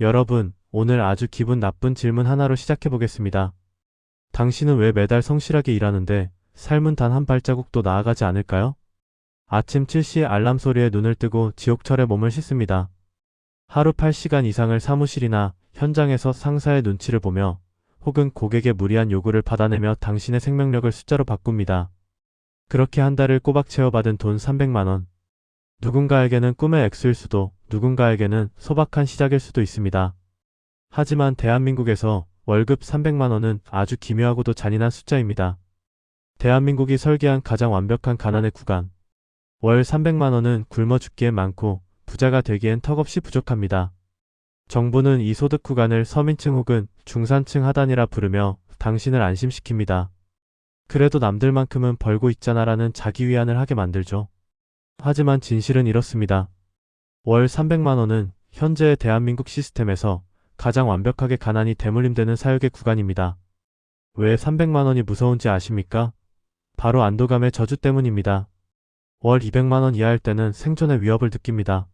여러분, 오늘 아주 기분 나쁜 질문 하나로 시작해 보겠습니다. 당신은 왜 매달 성실하게 일하는데 삶은 단 한 발자국도 나아가지 않을까요? 아침 7시에 알람 소리에 눈을 뜨고 지옥철에 몸을 씻습니다. 하루 8시간 이상을 사무실이나 현장에서 상사의 눈치를 보며 혹은 고객의 무리한 요구를 받아내며 당신의 생명력을 숫자로 바꿉니다. 그렇게 한 달을 꼬박 채워받은 돈 300만원. 누군가에게는 꿈의 액수일 수도, 누군가에게는 소박한 시작일 수도 있습니다. 하지만 대한민국에서 월급 300만원은 아주 기묘하고도 잔인한 숫자입니다. 대한민국이 설계한 가장 완벽한 가난의 구간. 월 300만원은 굶어 죽기엔 많고 부자가 되기엔 턱없이 부족합니다. 정부는 이 소득 구간을 서민층 혹은 중산층 하단이라 부르며 당신을 안심시킵니다. 그래도 남들만큼은 벌고 있잖아 라는 자기 위안을 하게 만들죠. 하지만 진실은 이렇습니다. 월 300만원은 현재의 대한민국 시스템에서 가장 완벽하게 가난이 대물림되는 사역의 구간입니다. 왜 300만원이 무서운지 아십니까? 바로 안도감의 저주 때문입니다. 월 200만원 이하일 때는 생존의 위협을 느낍니다.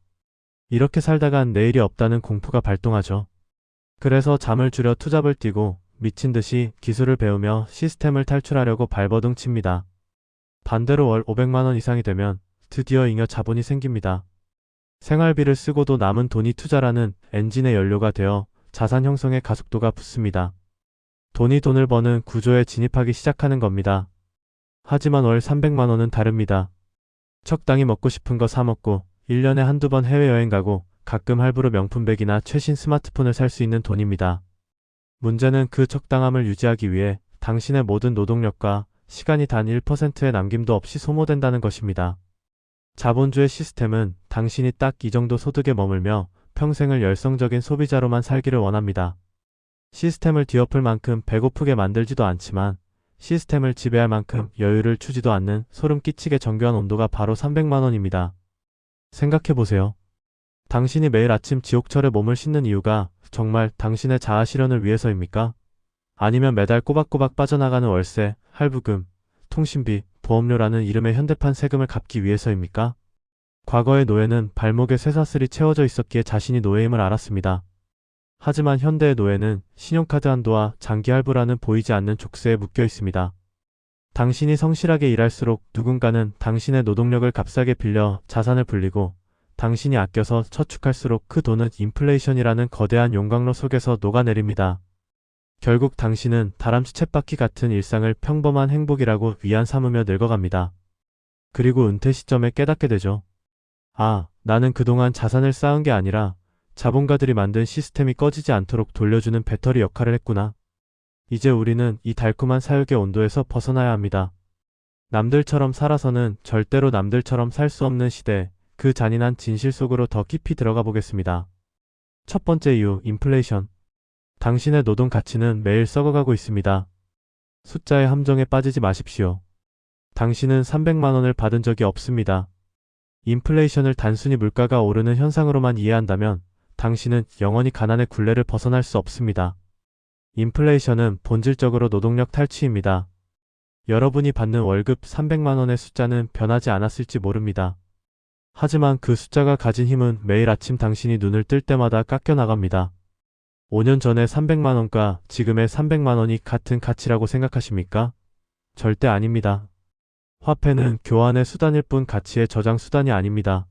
이렇게 살다간 내일이 없다는 공포가 발동하죠. 그래서 잠을 줄여 투잡을 뛰고 미친 듯이 기술을 배우며 시스템을 탈출하려고 발버둥 칩니다. 반대로 월 500만원 이상이 되면 드디어 잉여 자본이 생깁니다. 생활비를 쓰고도 남은 돈이 투자라는 엔진의 연료가 되어 자산 형성의 가속도가 붙습니다. 돈이 돈을 버는 구조에 진입하기 시작하는 겁니다. 하지만 월 300만 원은 다릅니다. 적당히 먹고 싶은 거 사 먹고 1년에 한두 번 해외여행 가고 가끔 할부로 명품백이나 최신 스마트폰을 살 수 있는 돈입니다. 문제는 그 적당함을 유지하기 위해 당신의 모든 노동력과 시간이 단 1%의 남김도 없이 소모된다는 것입니다. 자본주의 시스템은 당신이 딱 이 정도 소득에 머물며 평생을 열성적인 소비자로만 살기를 원합니다. 시스템을 뒤엎을 만큼 배고프게 만들지도 않지만 시스템을 지배할 만큼 여유를 주지도 않는 소름 끼치게 정교한 온도가 바로 300만원입니다. 생각해보세요. 당신이 매일 아침 지옥철에 몸을 씻는 이유가 정말 당신의 자아 실현을 위해서입니까? 아니면 매달 꼬박꼬박 빠져나가는 월세, 할부금, 통신비, 보험료라는 이름의 현대판 세금을 갚기 위해서입니까? 과거의 노예는 발목에 쇠사슬이 채워져 있었기에 자신이 노예임을 알았습니다. 하지만 현대의 노예는 신용카드 한도와 장기 할부라는 보이지 않는 족쇄에 묶여 있습니다. 당신이 성실하게 일할수록 누군가는 당신의 노동력을 값싸게 빌려 자산을 불리고 당신이 아껴서 저축할수록 그 돈은 인플레이션이라는 거대한 용광로 속에서 녹아내립니다. 결국 당신은 다람쥐 쳇바퀴 같은 일상을 평범한 행복이라고 위안 삼으며 늙어갑니다. 그리고 은퇴 시점에 깨닫게 되죠. 아, 나는 그동안 자산을 쌓은 게 아니라 자본가들이 만든 시스템이 꺼지지 않도록 돌려주는 배터리 역할을 했구나. 이제 우리는 이 달콤한 사육의 온도에서 벗어나야 합니다. 남들처럼 살아서는 절대로 남들처럼 살 수 없는 시대, 그 잔인한 진실 속으로 더 깊이 들어가 보겠습니다. 첫 번째 이유, 인플레이션. 당신의 노동 가치는 매일 썩어가고 있습니다. 숫자의 함정에 빠지지 마십시오. 당신은 300만 원을 받은 적이 없습니다. 인플레이션을 단순히 물가가 오르는 현상으로만 이해한다면 당신은 영원히 가난의 굴레를 벗어날 수 없습니다. 인플레이션은 본질적으로 노동력 탈취입니다. 여러분이 받는 월급 300만원의 숫자는 변하지 않았을지 모릅니다. 하지만 그 숫자가 가진 힘은 매일 아침 당신이 눈을 뜰 때마다 깎여 나갑니다. 5년 전의 300만원과 지금의 300만원이 같은 가치라고 생각하십니까? 절대 아닙니다. 화폐는 교환의 수단일 뿐 가치의 저장 수단이 아닙니다.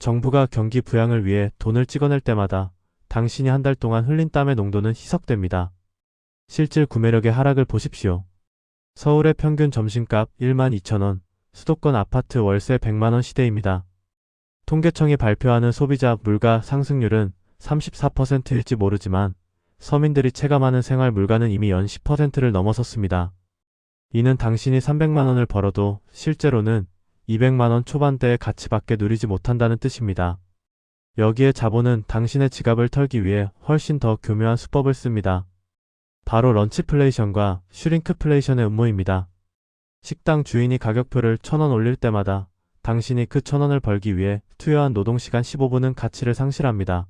정부가 경기 부양을 위해 돈을 찍어낼 때마다 당신이 한 달 동안 흘린 땀의 농도는 희석됩니다. 실질 구매력의 하락을 보십시오. 서울의 평균 점심값 1만 2천원, 수도권 아파트 월세 100만원 시대입니다. 통계청이 발표하는 소비자 물가 상승률은 34%일지 모르지만 서민들이 체감하는 생활 물가는 이미 연 10%를 넘어섰습니다. 이는 당신이 300만원을 벌어도 실제로는 200만원 초반대의 가치밖에 누리지 못한다는 뜻입니다. 여기에 자본은 당신의 지갑을 털기 위해 훨씬 더 교묘한 수법을 씁니다. 바로 런치플레이션과 슈링크플레이션의 음모입니다. 식당 주인이 가격표를 1000원 올릴 때마다 당신이 그 1000원을 벌기 위해 투여한 노동시간 15분은 가치를 상실합니다.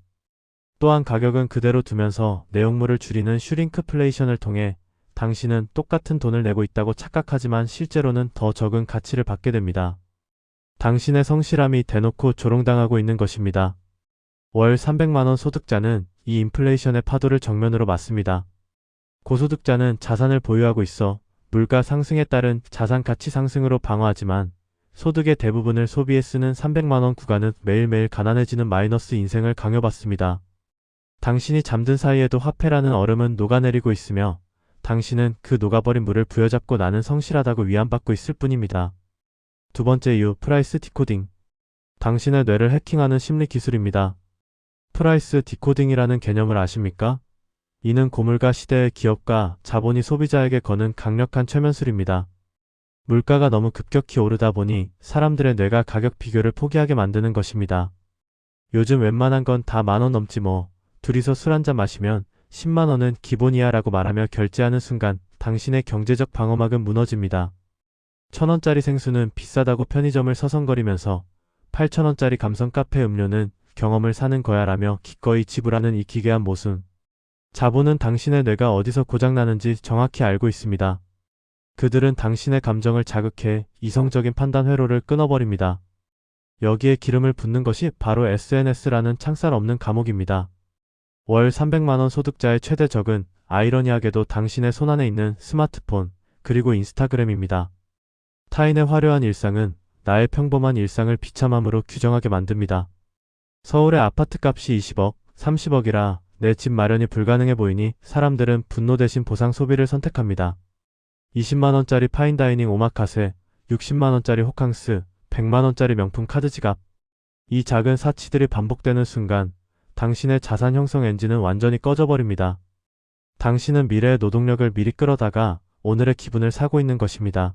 또한 가격은 그대로 두면서 내용물을 줄이는 슈링크플레이션을 통해 당신은 똑같은 돈을 내고 있다고 착각하지만 실제로는 더 적은 가치를 받게 됩니다. 당신의 성실함이 대놓고 조롱당하고 있는 것입니다. 월 300만원 소득자는 이 인플레이션의 파도를 정면으로 맞습니다. 고소득자는 자산을 보유하고 있어 물가 상승에 따른 자산 가치 상승으로 방어하지만 소득의 대부분을 소비에 쓰는 300만원 구간은 매일매일 가난해지는 마이너스 인생을 강요받습니다. 당신이 잠든 사이에도 화폐라는 얼음은 녹아내리고 있으며 당신은 그 녹아버린 물을 부여잡고 나는 성실하다고 위안받고 있을 뿐입니다. 두 번째 이유, 프라이스 디코딩. 당신의 뇌를 해킹하는 심리 기술입니다. 프라이스 디코딩이라는 개념을 아십니까? 이는 고물가 시대의 기업과 자본이 소비자에게 거는 강력한 최면술입니다. 물가가 너무 급격히 오르다 보니 사람들의 뇌가 가격 비교를 포기하게 만드는 것입니다. 요즘 웬만한 건 다 만원 넘지 뭐. 둘이서 술 한잔 마시면 10만 원은 기본이야 라고 말하며 결제하는 순간 당신의 경제적 방어막은 무너집니다. 천 원짜리 생수는 비싸다고 편의점을 서성거리면서 8천 원짜리 감성 카페 음료는 경험을 사는 거야 라며 기꺼이 지불하는 이 기괴한 모순. 자본은 당신의 뇌가 어디서 고장나는지 정확히 알고 있습니다. 그들은 당신의 감정을 자극해 이성적인 판단 회로를 끊어버립니다. 여기에 기름을 붓는 것이 바로 SNS라는 창살 없는 감옥입니다. 월 300만원 소득자의 최대 적은 아이러니하게도 당신의 손안에 있는 스마트폰, 그리고 인스타그램입니다. 타인의 화려한 일상은 나의 평범한 일상을 비참함으로 규정하게 만듭니다. 서울의 아파트 값이 20억, 30억이라 내 집 마련이 불가능해 보이니 사람들은 분노 대신 보상 소비를 선택합니다. 20만원짜리 파인다이닝 오마카세, 60만원짜리 호캉스, 100만원짜리 명품 카드 지갑. 이 작은 사치들이 반복되는 순간 당신의 자산 형성 엔진은 완전히 꺼져버립니다. 당신은 미래의 노동력을 미리 끌어다가 오늘의 기분을 사고 있는 것입니다.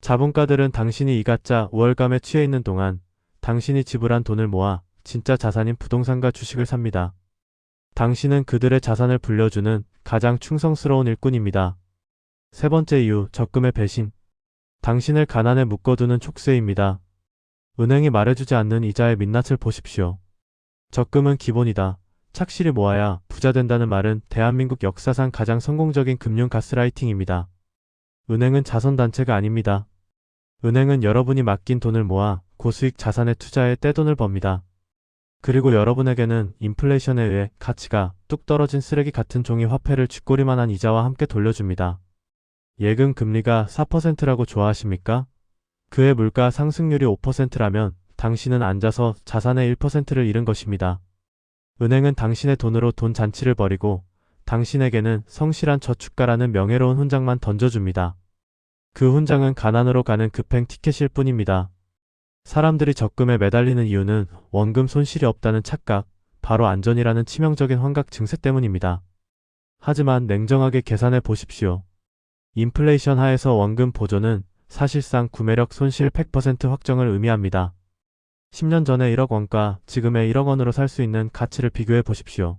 자본가들은 당신이 이 가짜 우월감에 취해 있는 동안 당신이 지불한 돈을 모아 진짜 자산인 부동산과 주식을 삽니다. 당신은 그들의 자산을 불려주는 가장 충성스러운 일꾼입니다. 세 번째 이유, 적금의 배신. 당신을 가난에 묶어두는 촉세입니다. 은행이 말해주지 않는 이자의 민낯을 보십시오. 적금은 기본이다. 착실히 모아야 부자 된다는 말은 대한민국 역사상 가장 성공적인 금융 가스라이팅입니다. 은행은 자선단체가 아닙니다. 은행은 여러분이 맡긴 돈을 모아 고수익 자산에 투자해 떼돈을 법니다. 그리고 여러분에게는 인플레이션에 의해 가치가 뚝 떨어진 쓰레기 같은 종이 화폐를 쥐꼬리만한 이자와 함께 돌려줍니다. 예금 금리가 4%라고 좋아하십니까? 그의 물가 상승률이 5%라면 당신은 앉아서 자산의 1%를 잃은 것입니다. 은행은 당신의 돈으로 돈 잔치를 벌이고 당신에게는 성실한 저축가라는 명예로운 훈장만 던져줍니다. 그 훈장은 가난으로 가는 급행 티켓일 뿐입니다. 사람들이 적금에 매달리는 이유는 원금 손실이 없다는 착각, 바로 안전이라는 치명적인 환각 증세 때문입니다. 하지만 냉정하게 계산해 보십시오. 인플레이션 하에서 원금 보조는 사실상 구매력 손실 100% 확정을 의미합니다. 10년 전에 1억 원과 지금의 1억 원으로 살 수 있는 가치를 비교해 보십시오.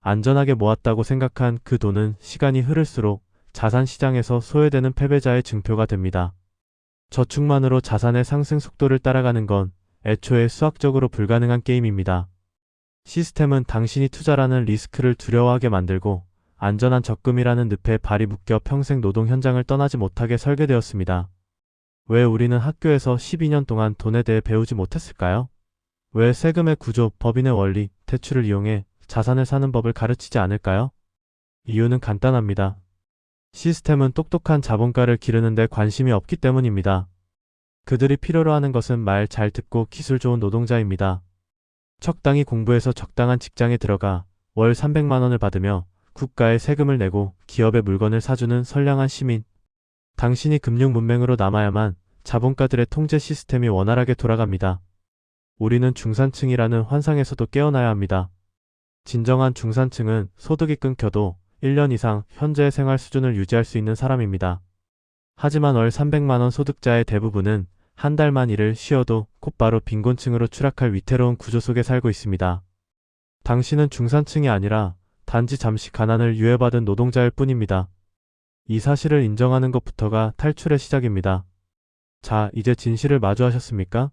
안전하게 모았다고 생각한 그 돈은 시간이 흐를수록 자산 시장에서 소외되는 패배자의 증표가 됩니다. 저축만으로 자산의 상승 속도를 따라가는 건 애초에 수학적으로 불가능한 게임입니다. 시스템은 당신이 투자라는 리스크를 두려워하게 만들고 안전한 적금이라는 늪에 발이 묶여 평생 노동 현장을 떠나지 못하게 설계되었습니다. 왜 우리는 학교에서 12년 동안 돈에 대해 배우지 못했을까요? 왜 세금의 구조, 법인의 원리, 대출을 이용해 자산을 사는 법을 가르치지 않을까요? 이유는 간단합니다. 시스템은 똑똑한 자본가를 기르는데 관심이 없기 때문입니다. 그들이 필요로 하는 것은 말 잘 듣고 기술 좋은 노동자입니다. 적당히 공부해서 적당한 직장에 들어가 월 300만원을 받으며 국가에 세금을 내고 기업에 물건을 사주는 선량한 시민. 당신이 금융 문맹으로 남아야만 자본가들의 통제 시스템이 원활하게 돌아갑니다. 우리는 중산층이라는 환상에서도 깨어나야 합니다. 진정한 중산층은 소득이 끊겨도 1년 이상 현재의 생활 수준을 유지할 수 있는 사람입니다. 하지만 월 300만원 소득자의 대부분은 한 달만 일을 쉬어도 곧바로 빈곤층으로 추락할 위태로운 구조 속에 살고 있습니다. 당신은 중산층이 아니라 단지 잠시 가난을 유예받은 노동자일 뿐입니다. 이 사실을 인정하는 것부터가 탈출의 시작입니다. 자, 이제 진실을 마주하셨습니까?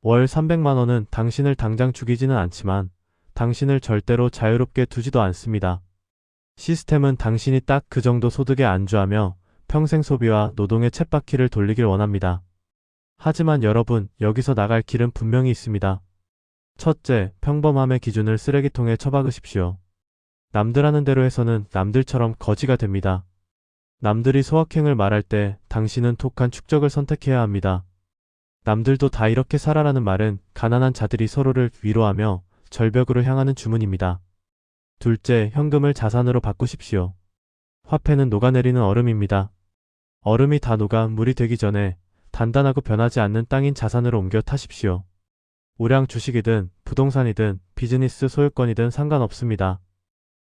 월 300만원은 당신을 당장 죽이지는 않지만 당신을 절대로 자유롭게 두지도 않습니다. 시스템은 당신이 딱 그 정도 소득에 안주하며 평생 소비와 노동의 쳇바퀴를 돌리길 원합니다. 하지만 여러분, 여기서 나갈 길은 분명히 있습니다. 첫째, 평범함의 기준을 쓰레기통에 처박으십시오. 남들 하는 대로 해서는 남들처럼 거지가 됩니다. 남들이 소확행을 말할 때 당신은 독한 축적을 선택해야 합니다. 남들도 다 이렇게 살아라는 말은 가난한 자들이 서로를 위로하며 절벽으로 향하는 주문입니다. 둘째, 현금을 자산으로 바꾸십시오. 화폐는 녹아내리는 얼음입니다. 얼음이 다 녹아 물이 되기 전에 단단하고 변하지 않는 땅인 자산으로 옮겨 타십시오. 우량 주식이든 부동산이든 비즈니스 소유권이든 상관없습니다.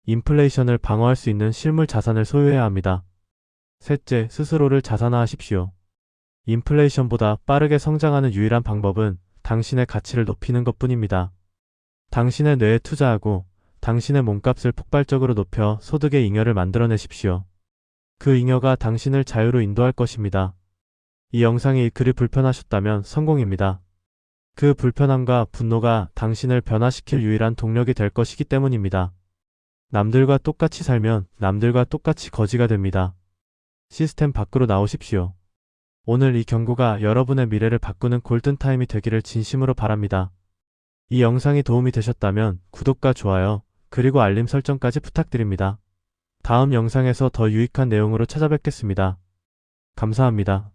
인플레이션을 방어할 수 있는 실물 자산을 소유해야 합니다. 셋째, 스스로를 자산화하십시오. 인플레이션보다 빠르게 성장하는 유일한 방법은 당신의 가치를 높이는 것 뿐입니다. 당신의 뇌에 투자하고 당신의 몸값을 폭발적으로 높여 소득의 잉여를 만들어내십시오. 그 잉여가 당신을 자유로 인도할 것입니다. 이 영상이 그리 불편하셨다면 성공입니다. 그 불편함과 분노가 당신을 변화시킬 유일한 동력이 될 것이기 때문입니다. 남들과 똑같이 살면 남들과 똑같이 거지가 됩니다. 시스템 밖으로 나오십시오. 오늘 이 경고가 여러분의 미래를 바꾸는 골든타임이 되기를 진심으로 바랍니다. 이 영상이 도움이 되셨다면 구독과 좋아요, 그리고 알림 설정까지 부탁드립니다. 다음 영상에서 더 유익한 내용으로 찾아뵙겠습니다. 감사합니다.